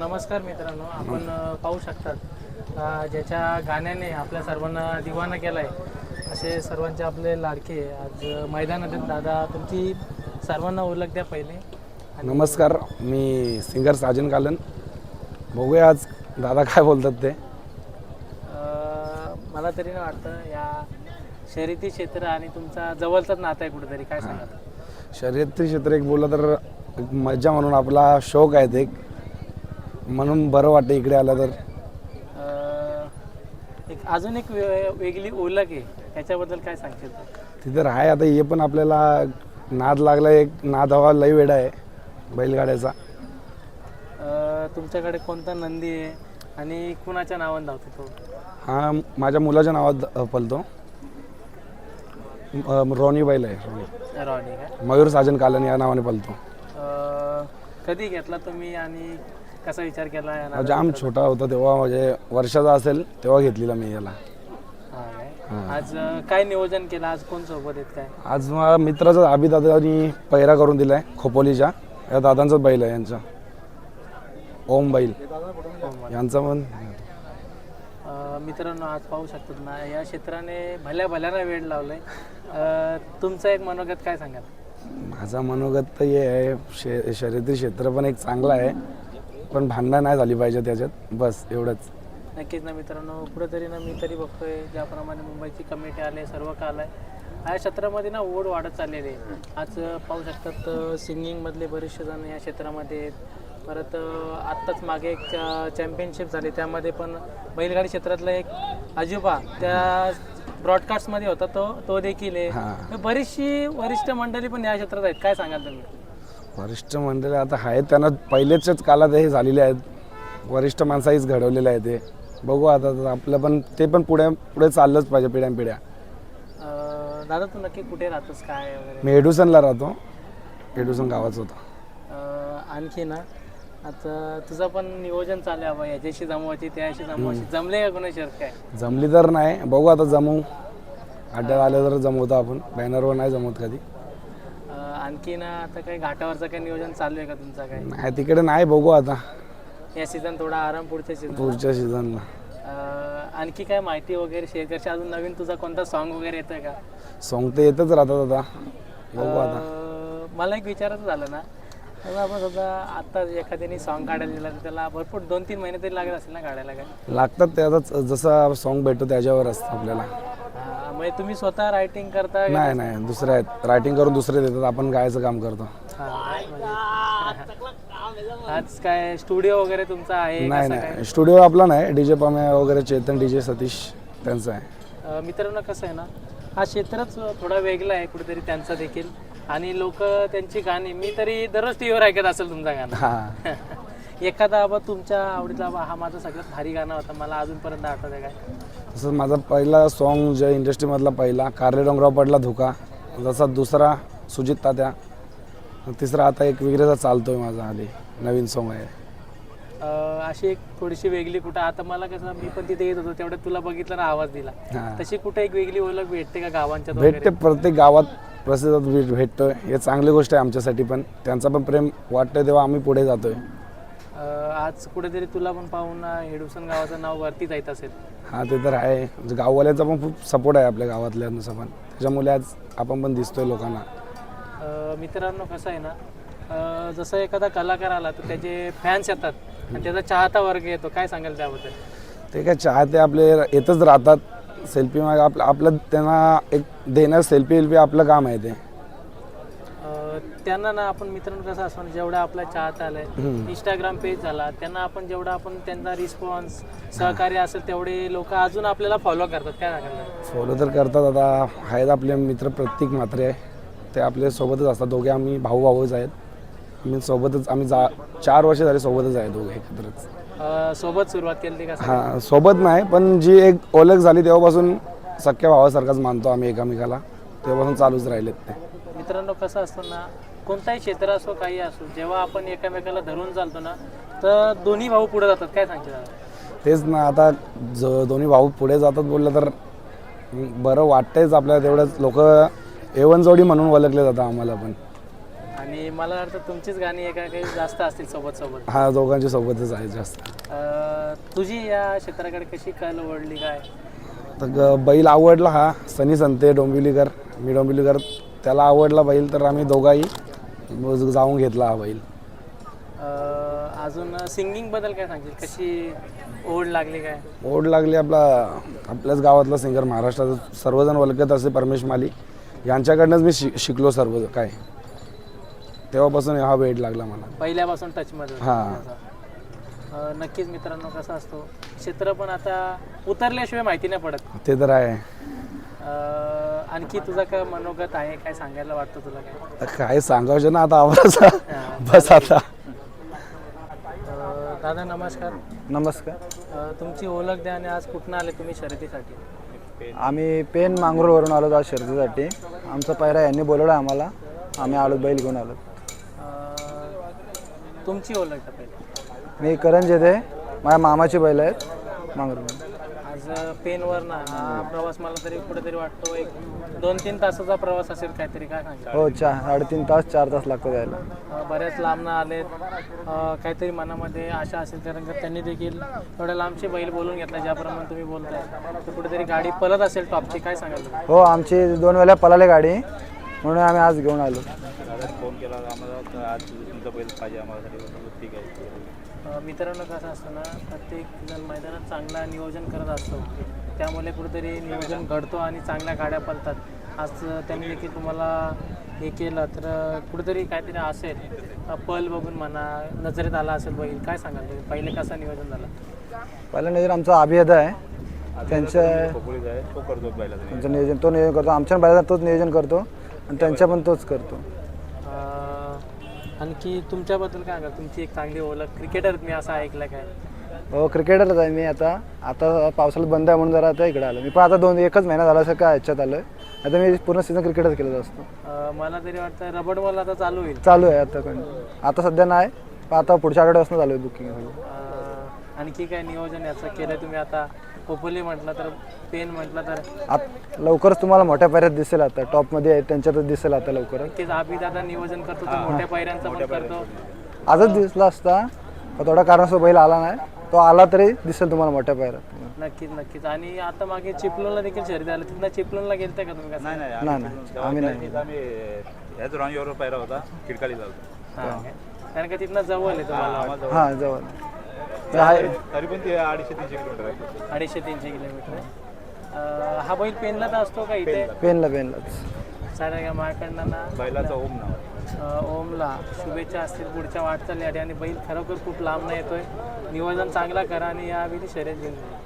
नमस्कार मित्रांनो आपण पाहू शकतात ज्याच्या गाण्याने आपल्या सर्वांना दिवाना केलाय असे सर्वांचे आपले लाडके आज मैदानात आहेत. दादा तुमची सर्वांना ओळख द्या पहिले. नमस्कार मी सिंगर साजन कालन. बघूया आज दादा काय बोलतात ते. मला तरी नाही वाटतं या शर्यती क्षेत्र आणि तुमचा जवळचाच नाता आहे कुठेतरी काय सांगा शर्यती क्षेत्र एक बोललं तर एक मजा म्हणून आपला शौक आहे ते. एक म्हणून बरं वाटतं इकडे आलं तर. अ, एक अजून एक वे- वेगळी ओळख आहे. त्याच्याबद्दल काय सांगशील तू? तिथं आहे आता हे पण आपल्याला नाद लागला एक नाद हवा लई वेडा आहे बैलगाड्याचा. अ, तुमच्याकडे कोणता नंदी आहे आणि कुणाच्या नावाने धावतो तो? हा माझ्या मुलाच्या नावात अ, पलतो अ, रोनी बैल आहे रोनी. मयूर साजन कालन या नावाने पलतो अ, कधी घेतला तुम्ही आणि कसा विचार केला या नावाचा? जाम छोटा होता तेव्हा म्हणजे वर्षाचा असेल तेव्हा घेतलेला मी याला. हा काय? आज अ, काय नियोजन केलं? आज कोण सोबत आहेत काय? आज माझ्या मित्राचा आबी दादानी पैरा करून दिलाय खोपोलीच्या. या दादांचाच बैल आहे यांचा. ओम बैल. यांचा पण. अ, मित्रांनो आज पाहू शकतात ना या क्षेत्राने भल्या भल्यानं वेळ लावलाय. अ, तुमचं एक मनोगत काय सांगाल? माझा मनोगत तर हे आहे शे शर्यती क्षेत्र पण एक चांगलं आहे. पण भांडणं नाही झाली पाहिजे त्याच्यात बस एवढंच. नक्कीच ना मित्रांनो कुठेतरी ना मी तरी बघतोय ज्याप्रमाणे मुंबईची कमिटी आले सर्व काल आहे. या क्षेत्रामध्ये ना ओढ वाढत चाललेली आहे. आज पाहू शकतात सिंगिंगमधले बरेचसे जण या क्षेत्रामध्ये आहेत. परत आत्ताच मागे एक चॅम्पियनशिप झाली. त्यामध्ये पण बैलगाडी क्षेत्रातला एक आजोबा त्या ब्रॉडकास्टमध्ये होता तो तो देखील आहे. बरीचशी वरिष्ठ मंडळी पण या क्षेत्रात आहेत. काय सांगाल तुम्ही? वरिष्ठ मंडळी आता आहेत त्यांना पहिलेच्याच काळात हे झालेले आहेत. वरिष्ठ माणसाहीच घडवलेलं आहे ते. बघू आता आपलं पण ते पण पुढे पुढे चाललंच पाहिजे पिढ्यान पिढ्या अ, दादा तू नक्की कुठे राहतोस काय वगैरे? मी एडुसनला राहतो. एडुसन गावाचा होता. अ, आणखी ना? आता तुझं पण नियोजन चालू आहे बाबा. याच्याशी जमवायची त्याशी जमवायची जमले का कोणाशी काय? जमली तर नाही. बघू आता जमू. अड्ड्यात आलं तर जमवतो आपण. बॅनरवर नाही जमवत कधी. अ, आणखी ना आता काही घाटावरचं काही नियोजन चालू आहे का तुमचं काय नाही तिकडे नाही बघू आता. या सीझन थोडा आराम पुढच्या सीझन पुढच्या सीझनला आणखी काय माहिती वगैरे शेअर करशील? अजून नवीन तुझा कोणता सॉन्ग वगैरे येतोय का? सॉंग तर येतच राहतात आता. बघू आता. अ, मला एक विचारायचं झालं ना. आपण समजा आता एखाद्याने सॉन्ग काढायला दिला तर त्याला भरपूर दोन तीन महिने तरी लागत असेल ना काढायला काय? लागतात ते आता जसं सॉन्ग भेटतो त्याच्यावर असतं आपल्याला. म्हणजे तुम्ही स्वतः रायटिंग करता? नाही नाही दुसरे आहेत. रायटिंग करून दुसरे देतात. आपण गायचं काम करतो. हा, म्हणजे- आज काय स्टुडिओ वगैरे तुमचा आहे नाही कसं काय नाही. स्टुडिओ आपला नाही. डीजे पम्या वगैरे चेतन डीजे सतीश त्यांचं आहे. अ, मित्रांनो कसं आहे ना हा क्षेत्रच थोडा वेगळा आहे कुठेतरी त्यांचा देखील. आणि लोक त्यांची गाणी मी तरी दररोज टी व्हीवर ऐकत असेल तुमचा गाणं. हा. एखादा आबा तुमच्या आवडीतला आबा हा माझा सगळ्यात भारी गाणं होता. मला अजूनपर्यंत आठवत आहे काय? तसं माझा पहिला सॉन्ग जे इंडस्ट्रीमधला पहिला कारले डोंगराव पडला धोका. जसा दुसरा सुजित तात्या. तिसरा आता एक विग्रेचा चालतोय माझा आधी. नवीन सॉन्ग आहे. अ, अशी एक थोडीशी वेगळी कुठं आता मला कसं मी पण तिथे येत होतो तेवढ्यात तुला बघितलं ना आवाज दिला. हा. तशी कुठे एक वेगळी ओळख भेटते का गावांच्यात वगैरे? भेटते प्रत्येक गावात प्रसिद्ध भेट भेटतोय. हे चांगली गोष्ट आहे आमच्यासाठी पण. त्यांचा पण प्रेम वाटतंय तेव्हा आम्ही पुढे जातोय. आज कुठेतरी तुला पण पाहून ना हेडुसन गावाचं नाव वरती जायत असेल. हा ते तर आहे. म्हणजे गाववाल्यांचा पण खूप सपोर्ट आहे आपल्या गावातल्यांचा पण. त्याच्यामुळे आज आपण पण दिसतोय लोकांना. मित्रांनो कसं आहे ना जसं एखादा कलाकार आला तर त्याचे फॅन्स येतात. आणि त्याचा चाहता वर्ग येतो. काय सांगाल त्याबद्दल? ते काय चाहते आपले येतच राहतात. सेल्फी मागे आपलं आपलं त्यांना एक देणं सेल्फी वेल्फी आपलं काम आहे ते. त्यांना ना आपण मित्रांनो कसं असतो जेवढा आपला चाहता आलाय. इंस्टाग्राम पेज झाला त्यांना आपण जेवढा आपण त्यांचा रिस्पॉन्स सहकार्य असेल तेवढे लोक अजून आपल्याला फॉलो करतात काय फॉलो तर करतात. आता आहेत आपले मित्र प्रतीक म्हात्रे ते आपल्या सोबतच असतात. दोघे आम्ही भाऊ भाऊच आहेत. आम्ही सोबतच आम्ही जा चार वर्ष झाले सोबतच आहे दोघे एकत्रच. सोबत सुरुवात केली कसं हां सोबत नाही पण जी एक ओळख झाली तेव्हापासून सख्या भावासारखाच मानतो आम्ही एकामेकाला. तेव्हापासून चालूच राहिलेत ते. मित्रांनो कसं असतं ना कोणताही क्षेत्र असो काही असो जेव्हा आपण एकमेकाला धरून चालतो ना तर दोन्ही भाऊ पुढे जातात. काय सांगते दादा तेच ना आता ज दोन्ही भाऊ पुढे जातात बोललं तर बरं वाटतंयच आपल्याला तेवढंच. लोक एवन जोडी म्हणून ओळखले जातात आम्हाला पण. आणि मला वाटतं तुमचीच गाणी एका काही जास्त असतील सोबत सोबत. हा दोघांची सोबतच आहे जास्त. अं, तुझी या क्षेत्राकडे कशी कल ओढली काय? तर ग- बैल आवडला हा सनी संते डोंबिवलीकर. मी डोंबिवलीकर त्याला आवडला बैल तर आम्ही दोघाही जाऊन घेतला हा बैल. अं, अजून सिंगिंगबद्दल काय सांगशील? कशी ओढ लागली काय? ओढ लागली आपला आपल्याच गावातला सिंगर महाराष्ट्राचा सर्वजण ओळखत असे परमेश माली. यांच्याकडनंच मी शिक शिकलो सर्व काय? तेव्हापासून हा वेळ लागला मला. पहिल्यापासून टचमध्ये होता. हा. अं, नक्कीच मित्रांनो कसा असतो? क्षेत्र पण आता उतरल्याशिवाय माहिती नाही पडत. ते तर आहे. अं, आणखी तुझा काय मनोगत आहे? काय सांगायला वाटतं तुला काय? काय सांगायचं ना आता आवाज. बस आता. अं, दादा नमस्कार. नमस्कार. अं, तुमची ओळख द्या आणि आज कुठनं आले तुम्ही शर्यतीसाठी? आम्ही पेन मांगरूळवरून आलो आज शर्यतीसाठी. आमचा पायरा यांनी बोलवला आम्हाला. आम्ही आलो बैल घेऊन आलो. अं, तुमची ओळख द्या पहिले. मी करण जेदे माझ्या मामाची बैल आहेत मांगरूळ. आज पेनवर ना हा प्रवास मला तरी कुठेतरी वाटतो एक दोन तीन तासाचा प्रवास असेल काहीतरी काय सांगा हो चार साडेतीन तास चार तास लागतो यायला अं, बऱ्याच लांबनं आलेत. अं, काहीतरी मनामध्ये आशा असेल कारण का त्यांनी देखील एवढ्या लांबचे बैल बोलून घेतला ज्याप्रमाणे तुम्ही बोलताय. तर कुठेतरी गाडी पलत असेल टॉपची काय सांगाल तुम्ही? हो आमची दोन वेळा पळाली गाडी म्हणून आम्ही आज घेऊन आलो. फोन केला आम्हाला आज तुमचा बैल पाहिजे आम्हाला ठीक आहे. मित्रांनो कसं असतं ना प्रत्येक जण मैदानात चांगला नियोजन करत असतो. त्यामुळे कुठेतरी नियोजन घडतो आणि चांगल्या गाड्या पळतात आज त्यांनी देखील तुम्हाला हे केलं तर कुठेतरी काहीतरी असेल. पल बघून म्हणा नजरेत आला असेल बैल काय सांगाल? तुम्ही पहिले कसं नियोजन झालं? पहिला नियोजन आमचा अभियता आहे. त्यांच्या त्यांचं नियोजन तो नियोजन करतो. आमच्या बैलाचा तोच नियोजन करतो आणि त्यांच्या पण तोच करतो. आणखी तुमच्याबद्दल काय सांगाल? तुमची एक चांगली ओळख क्रिकेटर मी असं ऐकलं काय? हो क्रिकेटरच आहे मी आता. आता पावसाळ्यात बंद आहे म्हणून जरा आता इकडे आलो मी पण आता दोन एकच महिना झाला असं काय ह्याच्यात आलं आता मी पूर्ण सीझन क्रिकेटच केलं असतो. अं, मला तरी वाटतं रबड बॉल आता चालू होईल. चालू आहे आता कंटिन्यू आता सध्या नाही. पण आता पुढच्या आठवड्यापासून चालू आहे बुकिंग अं, आणखी काय नियोजन याचं केलं तुम्ही आता? कोपोली म्हटलं तर पेन म्हटलं तर. आत लवकरच तुम्हाला मोठ्या पायऱ्यात दिसेल आता. टॉपमध्ये आहे त्यांच्यातच दिसेल आता लवकरच. नक्कीच आबी दादा नियोजन करतो तो मोठ्या पायऱ्यांचं पण करतो. आजच दिसला असता पण थोडा कारणास्तव बैल आला नाही. तो आला तरी दिसेल तुम्हाला मोठ्या पायऱ्यात. नक्कीच नक्कीच. आणि आता मागे चिपलोनला देखील शर्यत आलं. तिथनं चिपलोनला गेलते का तुम्ही कसं? नाही नाही नाही नाही. आम्ही नाही आम्ही आम्ही ह्याच रॉंगीवर पायरा होता हां? कारण का तिथनं जवळ आहे तुम्हाला हां जवळ. तरी पण ते अडीचशे तीनशे किलोमीटर आहे. अडीचशे तीनशे किलोमीटर आहे. हा बैल पेनला तर असतो का इथे? पेनला पेनलाच. चालेल का माझ्याकडनं ना बैलाचा ओम नाव आहे. ओमला. शुभेच्छा असतील पुढच्या वाटचालीसाठी आणि बैल खरोखर खूप लांब येतोय. नियोजन चांगला करा आणि या शर्यत घेऊन जा.